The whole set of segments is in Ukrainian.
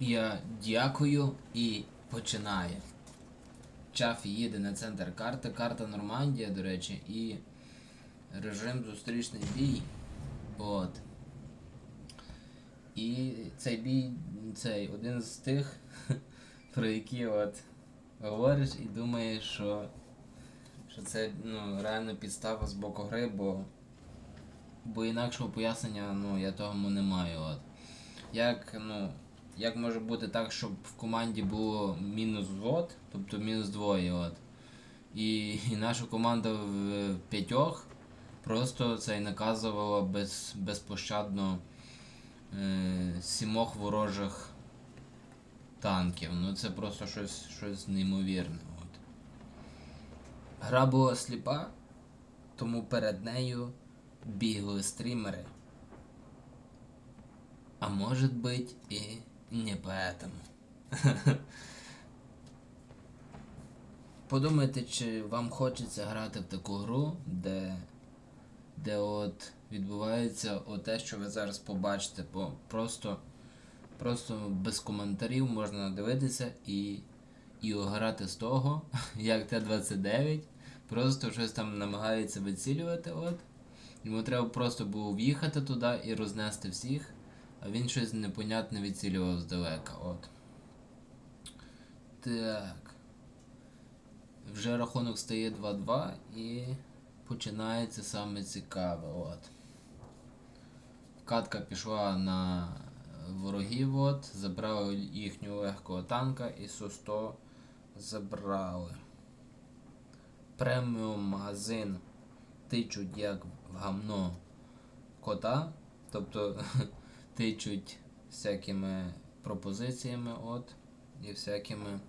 Я дякую і починаю. Чафі їде на центр карти, карта Нормандія, до речі, і режим зустрічний бій. От. І цей бій, цей один з тих, про які от говориш і думаєш, що, що це ну, реально підстава з боку гри, бо, бо інакшого пояснення ну, я тому не маю. От. Як, ну, як може бути так, щоб в команді було мінус взвод, тобто мінус двоє, от. І, і наша команда в п'ятьох просто це наказувала без, безпощадно е, сімох ворожих танків. Ну це просто щось, щось неймовірне. От. Гра була сліпа, тому перед нею бігли стрімери. А может быть и не поэтому. Подумайте, чи вам хочеться грати в таку гру, де, де от відбувається те, що ви зараз побачите. Бо просто, просто без коментарів можна дивитися і, і грати з того, як Т-29 просто щось там намагається вицілювати. От. Йому треба просто було в'їхати туди і рознести всіх. А він щось непонятне відцілював здалека, от. Так. Вже рахунок стає 2-2 і починається саме цікаве, от. Катка пішла на ворогів, от, забрали їхнього легкого танка і Су-100 забрали. Преміум магазин тичуть як в гамно кота. Тобто тичуть всякими пропозиціями от, і всякими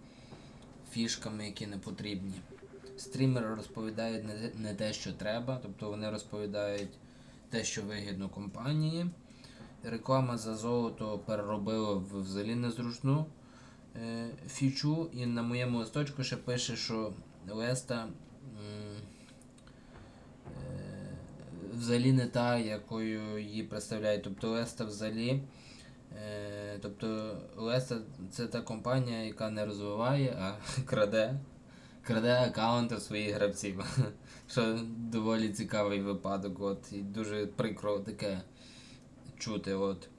фішками, які не потрібні. Стрімери розповідають не, те, що треба, тобто вони розповідають те, що вигідно компанії. Реклама за золото переробила в взагалі незручну е, фічу, і на моєму листочку ще пише, що Леста м, е, взагалі не та, якою її представляють. Тобто Леста взагалі. Е, тобто Леста це та компанія, яка не розвиває, а краде. Краде аккаунти своїх гравців. Що доволі цікавий випадок. От, і дуже прикро таке чути. От.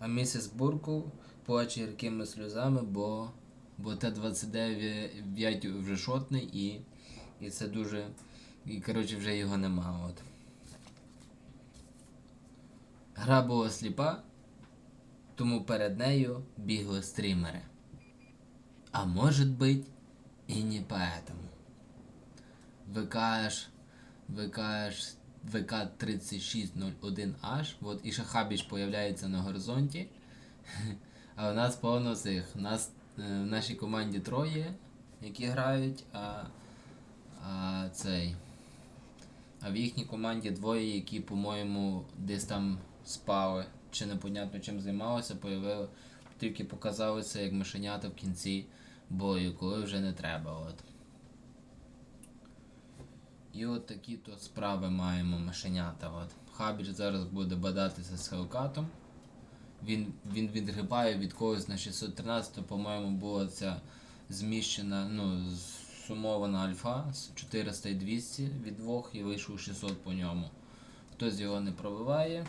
А місіс Буркл плаче гіркими сльозами, бо, бо Т-29 вже шотний і, і це дуже. І коротше вже його нема. От. Гра була сліпа, тому перед нею бігли стрімери. А может быть и не поэтому. ВКш, ВКш, ВК3601H, от і ще Хабіч появляється на горизонті. А у нас повно цих. У нас е, в нашій команді троє, які грають, а, а цей. А в їхній команді двоє, які, по-моєму, десь там спали, чи непонятно чим займалися, появили, тільки показалися як мишенята в кінці бою, коли вже не треба. От. І от такі то справи маємо мишенята. От. Хабіч зараз буде бадатися з Хелкатом. Він, він відгрібає від когось на 613, по-моєму, була ця зміщена, ну, сумована альфа з 400 і 200 від двох і вийшов 600 по ньому. Хтось його не пробиває.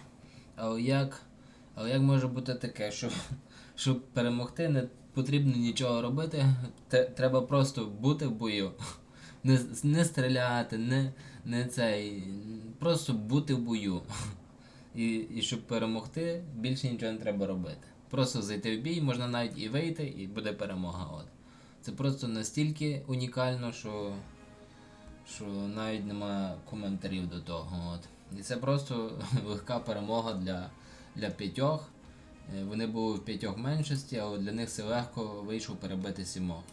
Але як, але як може бути таке, що щоб перемогти, не потрібно нічого робити, треба просто бути в бою. Не, не стріляти, не, не цей. Просто бути в бою. І, і щоб перемогти, більше нічого не треба робити. Просто зайти в бій, можна навіть і вийти, і буде перемога. От. Це просто настільки унікально, що, що навіть нема коментарів до того. От. І це просто легка перемога для, для п'ятьох. Е, Вони були в п'ятьох меншості, але для них все легко вийшов перебити сімох.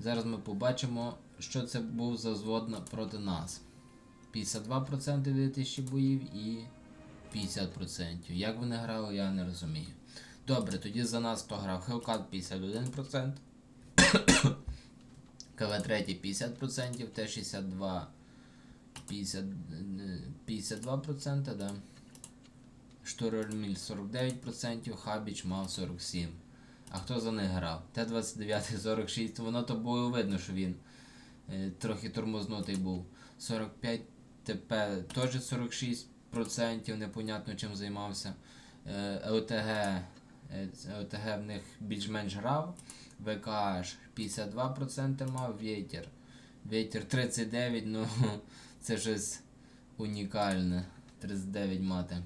Зараз ми побачимо, що це був за звод проти нас. 52% від 1000 боїв і 50%. Як вони грали, я не розумію. Добре, тоді за нас хто грав Hellcat 51%. КВ3 50%, Т-62 50, е, 52%, да. Штурміль 49%, Хабіч мав 47%. А хто за них грав? Т-29 46%, воно то було видно, що він е, трохи тормознутий був. 45 ТП теж 46%, непонятно чим займався. Е, ЛТГ, е, це в них більш-менш грав. ВКH 52% мав, Вєтер. Вєтер 39%, ну це щось унікальне. 39 мати.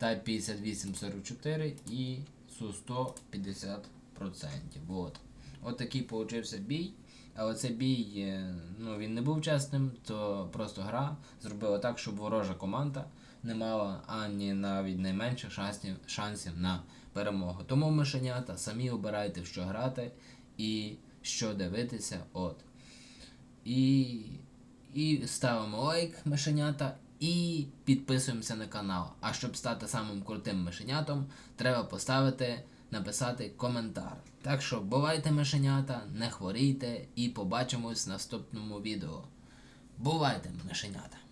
Type 5844 і Су 150%. От. От такий получився бій. Але цей бій, е, ну, він не був чесним, то просто гра зробила так, щоб ворожа команда не мала ані навіть найменших шансів, шансів на перемогу. Тому мишенята самі обирайте, в що грати і що дивитися. От. І, і ставимо лайк мишенята і підписуємося на канал. А щоб стати самим крутим мишенятом, треба поставити, написати коментар. Так що бувайте мишенята, не хворійте і побачимось в наступному відео. Бувайте, мишенята!